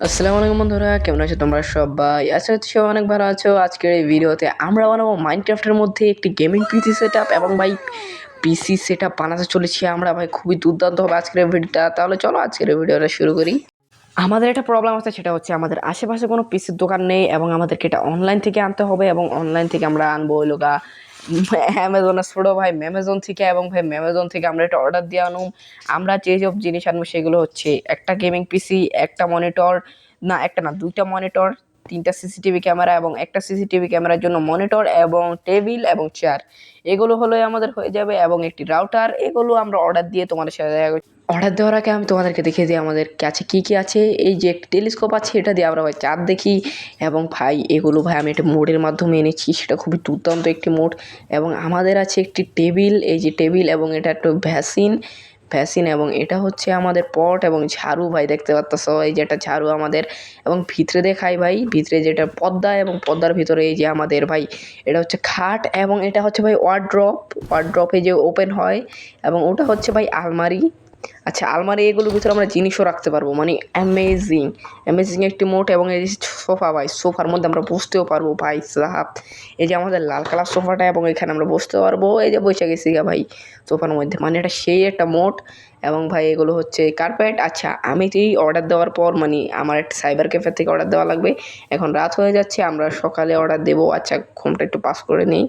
আসসালামু আলাইকুম বন্ধুরা, কেমন আছো তোমরা সবাই? আশা করছি অনেক ভালো আছো। আজকের এই ভিডিওতে আমরা বানাবো মাইনক্রাফটের মধ্যে একটি গেমিং পিসি সেট এবং ভাই পিসি সেট বানাতে চলেছি আমরা। ভাই, খুবই দুর্দান্ত হবে আজকের ভিডিওটা। তাহলে চলো আজকের এই ভিডিওটা শুরু করি। আমাদের একটা প্রবলেম আছে, সেটা হচ্ছে আমাদের আশেপাশে কোনো পিসির দোকান নেই এবং আমাদেরকে এটা অনলাইন থেকে আনতে হবে এবং অনলাইন থেকে আমরা আনব। লোকা অ্যামাজনের ছোটো ভাই অ্যামাজন থেকে এবং ভাই অ্যামাজন থেকে আমরা এটা অর্ডার দিয়ে আনুম। আমরা যেসব জিনিস আনব সেগুলো হচ্ছে একটা গেমিং পিসি একটা মনিটর না, একটা না, দুইটা মনিটর তিনটা সিসিটিভি ক্যামেরা এবং একটা সিসিটিভি ক্যামেরার জন্য মনিটর এবং টেবিল এবং চেয়ার। এগুলো হলে আমাদের হয়ে যাবে এবং একটি রাউটার। এগুলো আমরা অর্ডার দিয়ে তোমাদের সাথে। অর্ডার দেওয়ার আগে আমি তোমাদেরকে দেখিয়ে দিই আমাদের কাছে কী কী আছে। এই যে একটি টেলিস্কোপ আছে, এটা দিয়ে আমরা ভাই চাঁদ দেখি। এবং ভাই, এগুলো ভাই আমি একটা মোডের মাধ্যমে এনেছি, সেটা খুবই দুর্দান্ত একটি মোড। এবং আমাদের আছে একটি টেবিল, এই যে টেবিল এবং এটা একটু ভ্যাসিন। ভ্যাসিন এবং এটা হচ্ছে আমাদের পট এবং ঝাড়ু, ভাই, দেখতে পাচ্ছ এই যে ঝাড়ু আমাদের এবং ভিতরে দেখাই, ভাই, ভিতরে যেটা পদ্মা এবং পদ্মার ভিতরে এই যে আমাদের, ভাই, এটা হচ্ছে খাট এবং এটা হচ্ছে, ভাই ওয়ার্ড্রপ ওয়ার্ড্রপে যে ওপেন হয় এবং ওটা হচ্ছে, ভাই, আলমারি। আচ্ছা আলমারি এগুলোর ভিতরে আমরা জিনিসও রাখতে পারব। মানে অ্যামেজিং অ্যামেজিং একটি মোট এবং এই সোফা ভাই, সোফার মধ্যে আমরা বসতেও পারব ভাই, সাহাব। এই যে আমাদের লাল কালার সোফাটা এবং এখানে আমরা বসতে পারব। এই যে গেছি গা ভাই, সোফার মধ্যে। মানে এটা সেই একটা মোট এবং ভাই এগুলো হচ্ছে কার্পেট আচ্ছা আমি এই অর্ডার দেওয়ার পর মানে আমার একটা সাইবার ক্যাফে থেকে অর্ডার দেওয়া লাগবে। এখন রাত হয়ে যাচ্ছে, আমরা সকালে অর্ডার দেবো। আচ্ছা ঘুমটা একটু পাস করে নিই।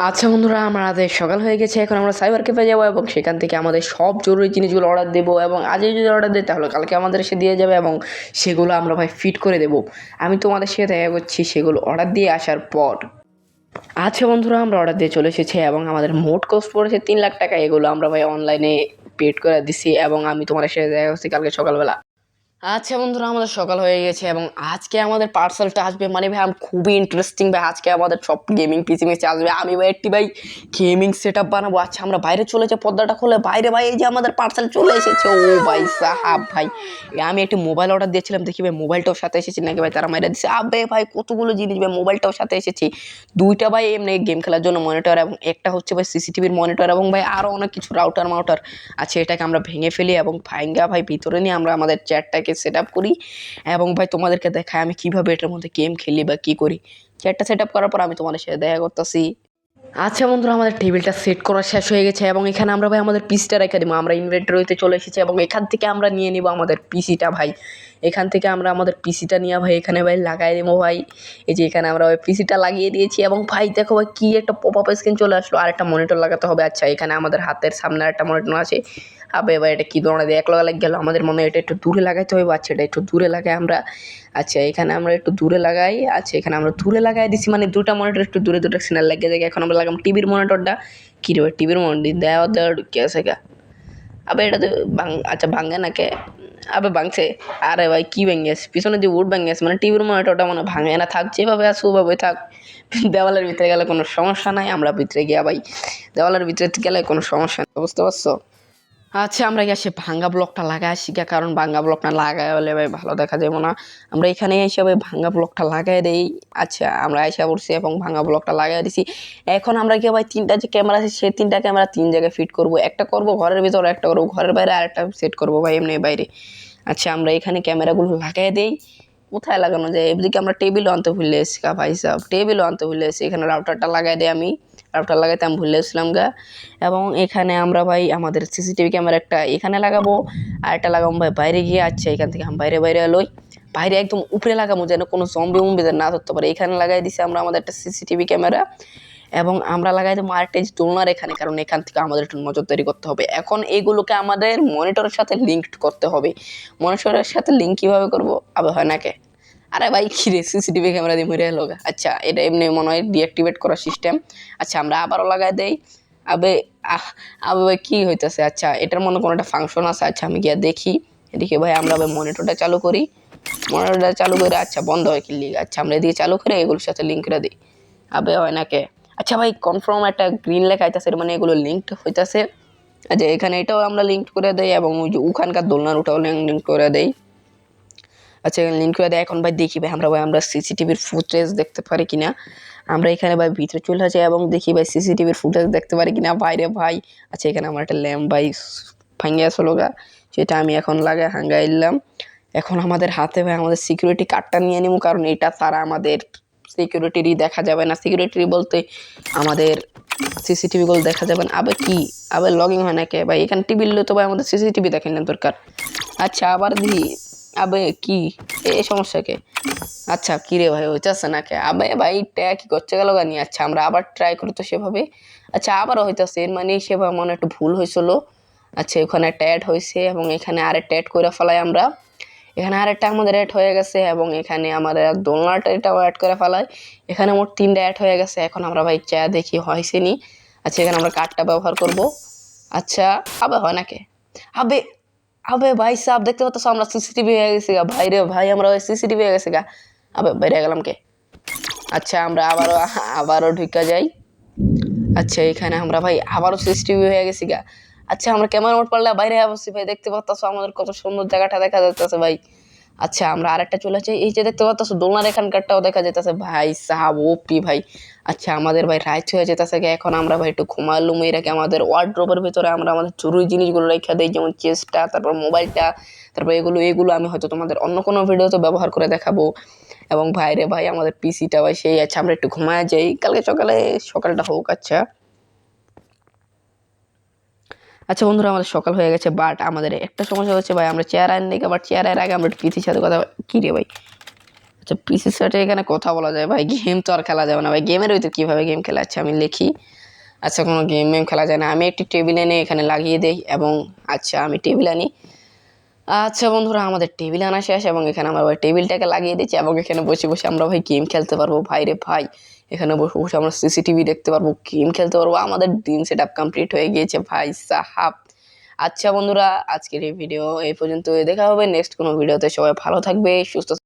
আচ্ছা বন্ধুরা আমাদের সকাল হয়ে গেছে। এখন আমরা সাইবার ক্যাফে যাব এবং সেখান থেকে আমাদের সব জরুরি জিনিসগুলো অর্ডার দেবো এবং আজই যদি অর্ডার দিই তাহলে কালকে আমাদের এসে দিয়ে যাবে এবং সেগুলো আমরা ভাই ফিট করে দেবো। আমি তোমাদের সাথে দেখা করছি সেগুলো অর্ডার দিয়ে আসার পর। আচ্ছা বন্ধুরা, আমরা অর্ডার দিয়ে চলে এসেছি এবং আমাদের মোট কস্ট পড়েছে তিন লাখ টাকা। এগুলো আমরা ভাই অনলাইনে পেড করে দিছি এবং আমি তোমাদের সাথে দেখা করছি কালকে সকালবেলা। আচ্ছা বন্ধুরা, আমাদের সকাল হয়ে গেছে এবং আজকে আমাদের পার্সেলটা আসবে। মানে ভাই, আমি খুবই ইন্টারেস্টিং ভাই, আজকে আমাদের সব গেমিং পিসি মিসে আসবে। আমি ভাই একটি ভাই গেমিং সেট আপ বানাবো। আচ্ছা আমরা বাইরে চলেছে পর্দাটা খুলে। বাইরে ভাই, এই যে আমাদের পার্সেল চলে এসেছে। ও ভাই, সাহাব ভাই। আমি একটি মোবাইল অর্ডার দিয়েছিলাম। দেখি ভাই মোবাইলটাও সাথে এসেছে নাকি ভাই? তারা মাইরা দিচ্ছে আবে ভাই, কতগুলো জিনিস ভাই মোবাইলটাও সাথে এসেছে। দুইটা ভাই এমনি গেম খেলার জন্য মনিটর এবং একটা হচ্ছে ভাই সিসিটিভির মনিটর এবং ভাই আরও অনেক কিছু রাউটার মাউটার আছে এটাকে আমরা ভেঙে ফেলি এবং ভাইঙ্গা ভাই ভিতরে নিয়ে আমরা আমাদের চ্যাটটাকে সেট আপ করি এবং ভাই তোমাদেরকে দেখায় আমি কীভাবে এটার মধ্যে গেম খেলি বা কী করি। চ্যাটটা সেট আপ করার পর আমি তোমাদের সাথে দেখা করতেছি। আচ্ছা বন্ধুরা, আমাদের টেবিলটা সেট করা শেষ হয়ে গেছে এবং এখানে আমরা ভাই আমাদের পিসিটা রেখে দেবো। আমরা ইনভেন্টরিতে চলে এসেছি এবং এখান থেকে আমরা নিয়ে নিব আমাদের পিসিটা ভাই। এখান থেকে আমরা আমাদের পিসিটা নিয়ে ভাই, এখানে ভাই লাগাই দেবো ভাই। এই যে এখানে আমরা ভাই পিসিটা লাগিয়ে দিয়েছি এবং ভাই, দেখো ভাই কী একটা পপ আপ স্ক্রিন চলে আসলো। আর একটা মনিটর লাগাতে হবে। আচ্ছা এখানে আমাদের হাতের সামনে একটা মনিটর আছে। আবে ভাই, এটা কী ধরনের? এক লাগা লাগ গেল। আমাদের মনে হয় এটা একটু দূরে লাগাইতে হবে। আচ্ছা এটা একটু দূরে লাগাই আমরা। আচ্ছা এখানে আমরা একটু দূরে লাগাই। আচ্ছা এখানে আমরা দূরে লাগাই দিছি। মানে দুটা মনিটর একটু দূরে, দুটো সিনার লাগিয়ে যায়। এখন আমরা লাগাম টিভির মনিটরটা কী রে টিভির মনিটর দেওয়া দেওয়া ঢুকে আছে গা। আবে, এটা তো আচ্ছা ভাঙ্গে নাকে আবে ভাঙছে আরে ভাই, কি ভেঙে গেছে পিছনে যে উড ভেঙে গেছে মানে টিভির মনিটরটা মনে ভাঙে না, থাক, যেভাবে আছে ওভাবে থাক। দেওয়ালের ভিতরে গেলে কোনো সমস্যা নাই, আমরা ভিতরে গিয়া ভাই, দেওয়ালের ভিতরে গেলে কোনো সমস্যা নেই। বুঝতে পারছ? আচ্ছা আমরা গিয়ে ভাঙ্গা ব্লকটা লাগাই আসি গিয়া, কারণ ভাঙ্গা ব্লকটা লাগাই হলে ভাই ভালো দেখা যাব না। আমরা এখানে এসে ভাই ভাঙ্গা ব্লকটা লাগাই দেই। আচ্ছা আমরা এসে পড়ছি এবং ভাঙ্গা ব্লকটা লাগাই দিছি। এখন আমরা গিয়ে ভাই তিনটা যে ক্যামেরা আছে, সেই তিনটা ক্যামেরা তিন জায়গায় ফিট করব। একটা করব ঘরের ভিতরে, একটা করব ঘরের বাইরে আরেকটা সেট করব ভাই এমনি বাইরে। আচ্ছা আমরা এখানে ক্যামেরাগুলো লাগাই দেই। কোথায় লাগানো যায়? এদিকে আমরা টেবিলও আনতে ভুলে এসেছি ভাই সাহেব টেবিলও আনতে ভুলে এসেছি। এখানে রাউটারটা লাগাই দিই আমি। রাউটার লাগাইতে আমি ভুলে এসেছিলাম গা। এবং এখানে আমরা ভাই আমাদের সিসিটিভি ক্যামেরা একটা এখানে লাগাবো, আর একটা লাগাবো ভাই বাইরে গিয়ে। আচ্ছা এখান থেকে আমি বাইরে বাইরে লই। বাইরে একদম উপরে লাগাবো যেন কোনো জম্বি উম্বি না ধরতে পারে। এখানে লাগাই দিছি আমরা আমাদের একটা সিসিটিভি ক্যামেরা। এবং আমরা লাগাই দেবো আরেকটা দোলনার এখানে, কারণ এখান থেকে আমাদের একটু নজরদারি করতে হবে। এখন এগুলোকে আমাদের মনিটরের সাথে লিঙ্কড করতে হবে। মনিটরের সাথে লিঙ্ক কীভাবে করব? আবার হয় নাকে আরে ভাই খিরে সিসিটিভি ক্যামেরা দিয়ে মরে গা। আচ্ছা এটা এমনি মনে হয় ডিঅ্যাক্টিভেট করার সিস্টেম আচ্ছা আমরা আবারও লাগাই দেই। আবে আবে কী হইতেছে? আচ্ছা এটার মনে কোনো একটা ফাংশন আছে আচ্ছা আমি গিয়ে দেখি। এদিকে ভাই, আমরা ভাই মনিটরটা চালু করি। মনিটরটা চালু করে আচ্ছা বন্ধ হয় কি আচ্ছা আমরা এদিকে চালু করে এগুলোর সাথে লিঙ্ক করে দিই। আবে হয় নাকে আচ্ছা ভাই কনফার্ম একটা গ্রিন লেখা এর মানে এগুলো লিঙ্কড হইতাছে। আচ্ছা এখানে এটাও আমরা লিঙ্ক করে দেই, এবং ওই যে ওখানকার দোলনার ওটাও লিঙ্ক করে দেই। আচ্ছা লিঙ্ক করে দেয় এখন ভাই দেখি ভাই, আমরা ভাই, আমরা সিসিটিভির ফুটেজ দেখতে পারি কিনা। আমরা এখানে ভাই ভিতরে চলে আসি এবং দেখি ভাই সিসিটিভির ফুটেজ দেখতে পারি কিনা। বাইরে ভাই আচ্ছা এখানে আমার একটা ল্যাম্প ভাই ভাঙ্গে আসলো গা সেটা আমি এখন লাগাই হাঙ্গাইলাম এখন আমাদের হাতে ভাই, আমাদের সিকিউরিটি কার্ডটা নিয়ে নিব, কারণ এটা তারা আমাদের সিকিউরিটিরই দেখা যাবে না। সিকিউরিটি বলতে আমাদের সিসিটিভিগুলো দেখা যাবে না। আবে কি? আবার লগিং হয় না কে ভাই, এখানে টিভি তো ভাই আমাদের সিসিটিভি দেখেন না দরকার। আচ্ছা আবার দি আবে কি? এ সমস্যা কে? আচ্ছা কি রে ভাই, হইতেছে না কে? আবে ভাই, ট্যা কি করছে গেল গানি আচ্ছা আমরা আবার ট্রাই করি তো সেভাবে। আচ্ছা আবারও হইতেছে, এর মানে সেভাবে মনে একটু ভুল হয়েছিল আচ্ছা ওখানে অ্যাড হয়েছে এবং এখানে আরেকটা অ্যাড করে ফেলাই আমরা। এখানে আরেকটা আমাদের অ্যাড হয়ে গেছে এবং এখানে আমাদের দোলনাটা এটাও অ্যাড করে ফেলাই। এখানে মোট তিনটা অ্যাড হয়ে গেছে, এখন আমরা ভাই চা দেখি হয়েছে নি। আচ্ছা এখানে আমরা কার্ডটা ব্যবহার করব। আচ্ছা আবে হয় নাকি আবে আবে ভাই সাহেব দেখতে পাচ্ছ আমরা সিসিটিভি হয়ে গেছি গা ভাই রে ভাই, আমরা সিসিটিভি হয়ে গেছি গা আবে বাইরে গেলাম কে? আচ্ছা আমরা আবারও আবারও ঢুকা যাই। আচ্ছা এখানে আমরা ভাই আবারও সিসিটিভি হয়ে গেছি গা আচ্ছা আমরা ক্যামেরা মোট পারলে বাইরে বসছি ভাই, দেখতে পাচ্ছ আমাদের কত সুন্দর জায়গাটা দেখা যাচ্ছে ভাই। আচ্ছা আমরা আরেকটা চলে যাই এই যে দেখতে পাচ্ছ, দোলনার এখানকারটাও দেখা যেতেছে ভাই সাহাব, ওপি ভাই। আচ্ছা আমাদের ভাই রাইট হয়ে যেতেছে এখন আমরা ভাই একটু ঘুমালুম এই আমাদের ওয়ার্ড্রোবের ভিতরে আমরা আমাদের জরুরি জিনিসগুলো রেখে দিই, যেমন চেসটা তারপর মোবাইলটা, তারপর এগুলো এগুলো আমি হয়তো তোমাদের অন্য কোনো ভিডিওতে ব্যবহার করে দেখাবো। এবং ভাই রে ভাই, আমাদের পিসিটা ভাই সেই আচ্ছা আমরা একটু ঘুমায় যাই। কালকে সকালে, সকালটা হোক আচ্ছা। আচ্ছা বন্ধুরা, আমাদের সকাল হয়ে গেছে বাট আমাদের একটা সমস্যা হচ্ছে ভাই, আমরা চেয়ার আইন দেখে বাট চেয়ার আইন আগে আমরা পিসির সাথে কথা কী রে ভাই? আচ্ছা পিসির সাথে এখানে কথা বলা যায় ভাই গেম তো আর খেলা যাবে না ভাই। গেমের ওই তো কীভাবে গেম খেলা আচ্ছা আমি লিখি। আচ্ছা কোনো গেম মেম খেলা যায় না। আমি একটি টেবিল এনে এখানে লাগিয়ে দিই, এবং আচ্ছা আমি টেবিল আনি। আচ্ছা বন্ধুরা, আমাদের টেবিল আনা শেষ এবং এখানে আমরা ভাই টেবিলটাকে লাগিয়ে দিচ্ছি এবং এখানে বসে বসে আমরা ভাই গেম খেলতে পারব। ভাই রে ভাই, এখানে বসে বসে আমরা সিসিটিভি দেখতে পারব গেম খেলতে পারব। আমাদের দিন সেট আপ কমপ্লিট হয়ে গিয়েছে ভাই সাহাব। আচ্ছা বন্ধুরা, আজকের এই ভিডিও এই পর্যন্ত দেখা হবে নেক্সট কোনো ভিডিওতে সবাই ভালো থাকবে, সুস্থ